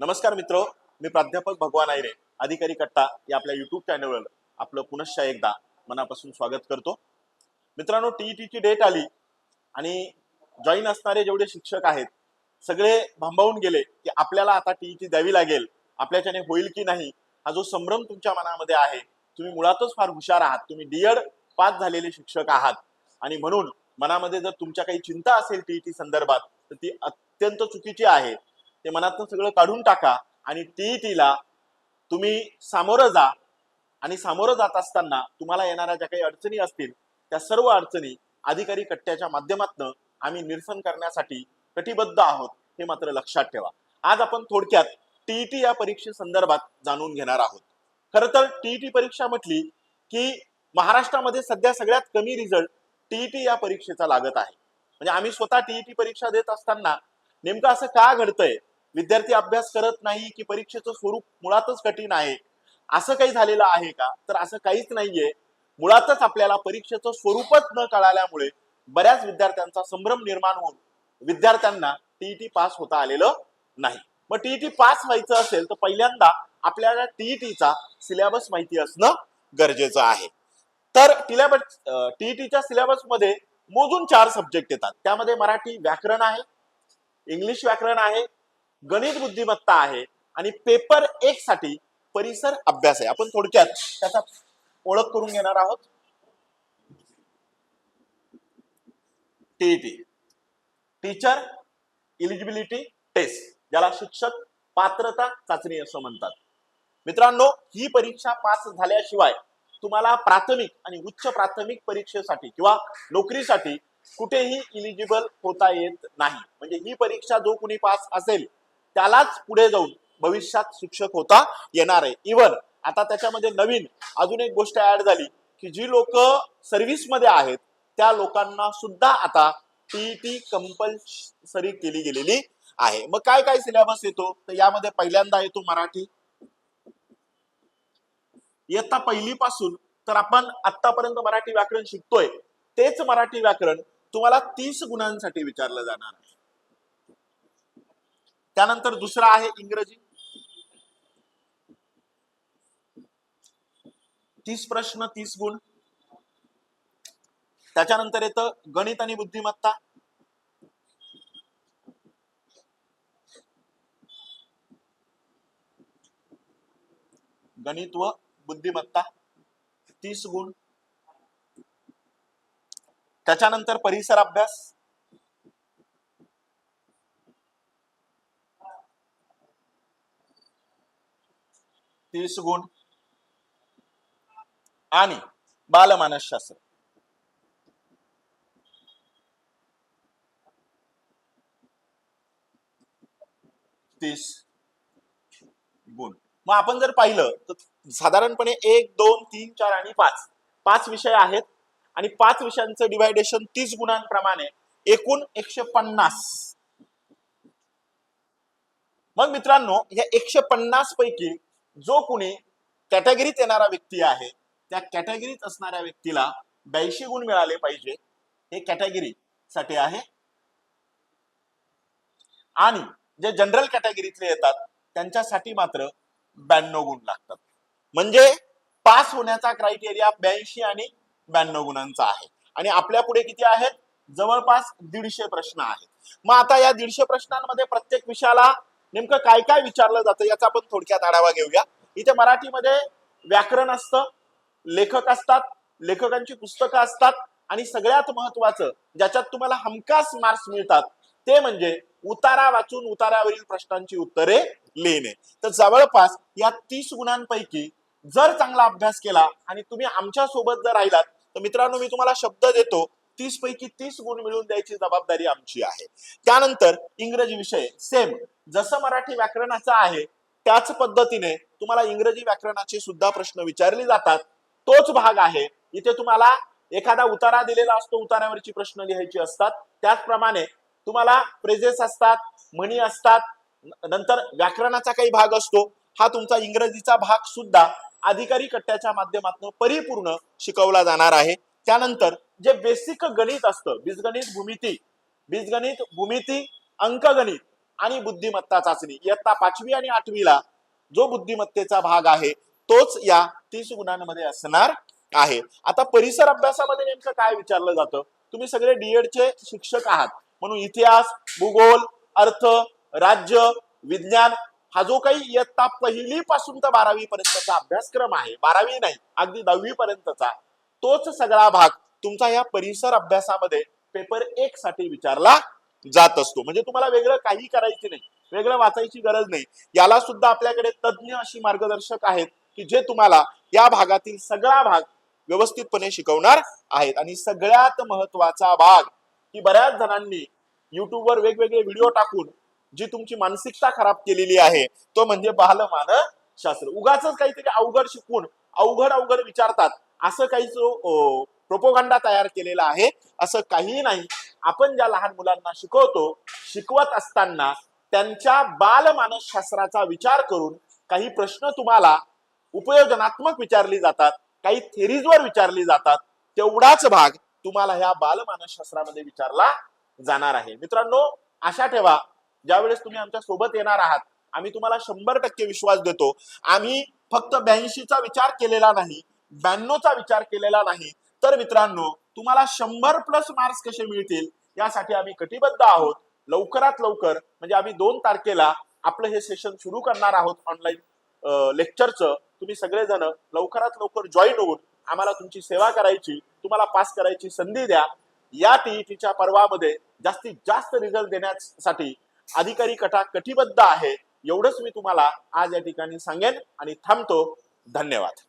नमस्कार मित्र मी प्राध्यापक भगवान आयरे अधिकारी कट्टा या आपल्या युट्यूब चॅनलवर आपलं पुनश्च एकदा मनापासून स्वागत करतो. मित्रांनो टीईटी ची डेट आली आणि जॉईन असणारे जेवढे शिक्षक आहेत सगळे भांबावून गेले की आपल्याला आता टीईटी द्यावी लागेल आपल्याच्याने होईल की नाही हा जो संभ्रम तुमच्या मनामध्ये आहे तुम्ही मुळातच फार हुशार आहात तुम्ही डीएड पास झालेले शिक्षक आहात. आणि म्हणून मनामध्ये जर तुमच्या काही चिंता असेल टीईटी संदर्भात तर ती अत्यंत चुकीची आहे. ते मनातून सगळं काढून टाका आणि टीईटीला तुम्ही सामोरं जा. आणि सामोरं जात असताना तुम्हाला येणाऱ्या ज्या काही अडचणी असतील त्या सर्व अडचणी अधिकारी कट्ट्याच्या माध्यमातून आम्ही निरसन करण्यासाठी कटिबद्ध आहोत हे मात्र लक्षात ठेवा. आज आपण थोडक्यात टीईटी या परीक्षेसंदर्भात जाणून घेणार आहोत. खर तर टीईटी परीक्षा म्हटली की महाराष्ट्रामध्ये सध्या सगळ्यात कमी रिझल्ट टीईटी या परीक्षेचा लागत आहे. म्हणजे आम्ही स्वतः टीईटी परीक्षा देत असताना नेमकं असं का घडतंय? विद्यार्थी अभ्यास करत नाही की परीक्षेचं स्वरूप मुळातच कठीण आहे असं काही झालेलं आहे का? तर असं काहीच नाहीये. मुळातच आपल्याला परीक्षेचं स्वरूपच न कळाल्यामुळे बऱ्याच विद्यार्थ्यांचा संभ्रम निर्माण होऊन विद्यार्थ्यांना टीईटी पास होता आलेलं नाही. मग टीईटी पास व्हायचं असेल तर पहिल्यांदा आपल्याला टीईटीचा सिलेबस माहिती असणं गरजेचं आहे. तर सिलेबस टीईटीच्या सिलेबसमध्ये मोजून चार सब्जेक्ट येतात. त्यामध्ये मराठी व्याकरण आहे इंग्लिश व्याकरण आहे गणित बुद्धिमत्ता आहे आणि पेपर एक साठी परिसर अभ्यास आहे. आपण थोडक्यात त्याचा ओळख करून घेणार आहोत. टीईटी टीचर इलिजिबिलिटी टेस्ट ज्याला शिक्षक पात्रता चाचणी असं म्हणतात. मित्रांनो ही परीक्षा पास झाल्याशिवाय तुम्हाला प्राथमिक आणि उच्च प्राथमिक परीक्षेसाठी किंवा नोकरीसाठी कुठेही इलिजिबल होता येत नाही. म्हणजे ही परीक्षा जो कुणी पास असेल त्यालाच पुढे जाऊन भविष्यात शिक्षक होता येणार आहे. इवन आता त्याच्यामध्ये नवीन अजून एक गोष्ट ऍड झाली की जी लोक सर्व्हिसमध्ये आहेत त्या लोकांना सुद्धा आता टीईटी कंपल्सरी केली गेलेली आहे. मग काय काय सिलेबस येतो? तर यामध्ये पहिल्यांदा येतो मराठी. इयत्ता पहिली पासून तर आपण आतापर्यंत मराठी व्याकरण शिकतोय. तेच मराठी व्याकरण तुम्हाला तीस गुणांसाठी विचारलं जाणार त्यानंतर दुसरा आहे इंग्रजी. तीस प्रश्न तीस गुण. त्याच्यानंतर येतं गणित आणि बुद्धिमत्ता. गणित व बुद्धिमत्ता. तीस गुण. त्याच्यानंतर परिसर अभ्यास. तीस गुण आणि बालमानसशास्त्र. तीस गुण मग आपण जर पाहिलं तर साधारणपणे एक दोन तीन चार आणि पाच. पाच विषय आहेत आणि पाच विषयांचं डिवायडेशन तीस गुणांप्रमाणे एकूण एकशे पन्नास. मग मित्रांनो या एकशे पन्नास पैकी जो कुणी कॅटेगरीत येणारा व्यक्ती आहे त्या कॅटेगरीत असणाऱ्या व्यक्तीला ब्याऐंशी गुण मिळाले पाहिजे. हे कॅटेगरी साठी आहे. आणि जे जनरल कॅटेगरीतले येतात त्यांच्यासाठी मात्र ब्याण्णव गुण लागतात. म्हणजे पास होण्याचा क्रायटेरिया ब्याऐंशी आणि ब्याण्णव गुणांचा आहे. आणि आपल्या पुढे किती आहेत? जवळपास दीडशे प्रश्न आहेत. मग आता या दीडशे प्रश्नांमध्ये प्रत्येक विषयाला नेमकं काय काय विचारलं जातं याचा आपण थोडक्यात आढावा घेऊया. इथे मराठीमध्ये व्याकरण असतं लेखक असतात लेखकांची पुस्तकं असतात आणि सगळ्यात महत्वाचं ज्याच्यात तुम्हाला हमखास मार्क्स मिळतात ते म्हणजे उतारा वाचून उतारावरील प्रश्नांची उत्तरे लिहिणे. तर जवळपास या तीस गुणांपैकी जर चांगला अभ्यास केला आणि तुम्ही आमच्यासोबत जर राहिलात तर मित्रांनो मी तुम्हाला शब्द देतो तीस पैकी तीस गुण मिळवून द्यायची जबाबदारी आमची आहे. त्यानंतर इंग्रजी विषय सेम जसं मराठी व्याकरणाचा आहे त्याच पद्धतीने तुम्हाला इंग्रजी व्याकरणाचे सुद्धा प्रश्न विचारले जातात. तोच भाग आहे इथे तुम्हाला एखादा उतारा दिलेला असतो उतारावरची प्रश्न लिहायची असतात. त्याचप्रमाणे तुम्हाला प्रेजेस असतात म्हणी असतात नंतर व्याकरणाचा काही भाग असतो. हा तुमचा इंग्रजीचा भाग सुद्धा अधिकारी कट्ट्याच्या माध्यमातून परिपूर्ण शिकवला जाणार आहे. त्यानंतर जे बेसिक गणित असतं बीजगणित भूमिती बीजगणित भूमिती अंकगणित आणि बुद्धिमत्ता चाचणी इयत्ता पाचवी आणि आठवीला जो बुद्धिमत्तेचा भाग आहे तोच या तीस गुणांमध्ये असणार आहे. आता परिसर अभ्यासामध्ये नेमकं काय विचारलं जातं? तुम्ही सगळे डीएडचे शिक्षक आहात म्हणून इतिहास भूगोल अर्थ राज्य विज्ञान हा जो काही इयत्ता पहिली पासून तर बारावी पर्यंतचा अभ्यासक्रम आहे बारावी नाही अगदी दहावी पर्यंतचा तोच सगळा भाग तुमचा या परिसर अभ्यासामध्ये पेपर एक साठी विचारला जात असतो. म्हणजे तुम्हाला वेगळं काही करायचं नाही वेगळं वाचायची गरज नाही. याला सुद्धा आपल्याकडे तज्ज्ञ अशी मार्गदर्शक आहेत की जे तुम्हाला या भागातील सगळा भाग व्यवस्थितपणे शिकवणार आहेत. आणि सगळ्यात महत्त्वाचा भाग की बऱ्याच जणांनी युट्यूबवर वेगवेगळे व्हिडिओ टाकून जी तुमची मानसिकता खराब केलेली आहे तो म्हणजे बालमान शास्त्र उगाच काहीतरी अवघड शिकून अवघड अवघड विचारतात. असं काही जो प्रोपोगंडा तयार केलेला आहे असं काहीही नाही. आपण ज्या लहान मुलांना शिकवतो शिकवत असताना त्यांच्या बालमानसशास्त्राचा विचार करून काही प्रश्न तुम्हाला उपयोजनात्मक विचारली जातात काही थेरीजवर विचारली जातात तेवढाच भाग तुम्हाला ह्या बालमानसशास्त्रामध्ये विचारला जाणार आहे. मित्रांनो आशा ठेवा ज्यावेळेस तुम्ही आमच्यासोबत येणार आहात आम्ही तुम्हाला शंभर टक्के विश्वास देतो. आम्ही फक्त ब्याऐंशीचा विचार केलेला नाही ब्याण्णवचा विचार केलेला नाही. तर मित्रांनो तुम्हाला शंभर प्लस मार्क्स कसे मिळतील यासाठी आम्ही कटिबद्ध आहोत. लवकरात लवकर म्हणजे आम्ही दोन तारखेला आपलं हे सेशन सुरू करणार आहोत ऑनलाईन लेक्चरचं तुम्ही सगळेजण लवकरात लवकर जॉईन होऊन आम्हाला तुमची सेवा करायची तुम्हाला पास करायची संधी द्या. या टीईटीच्या पर्वामध्ये जास्तीत जास्त रिझल्ट देण्यासाठी अधिकारी कटा कटिबद्ध आहे. एवढंच मी तुम्हाला आज या ठिकाणी सांगेन आणि थांबतो. धन्यवाद.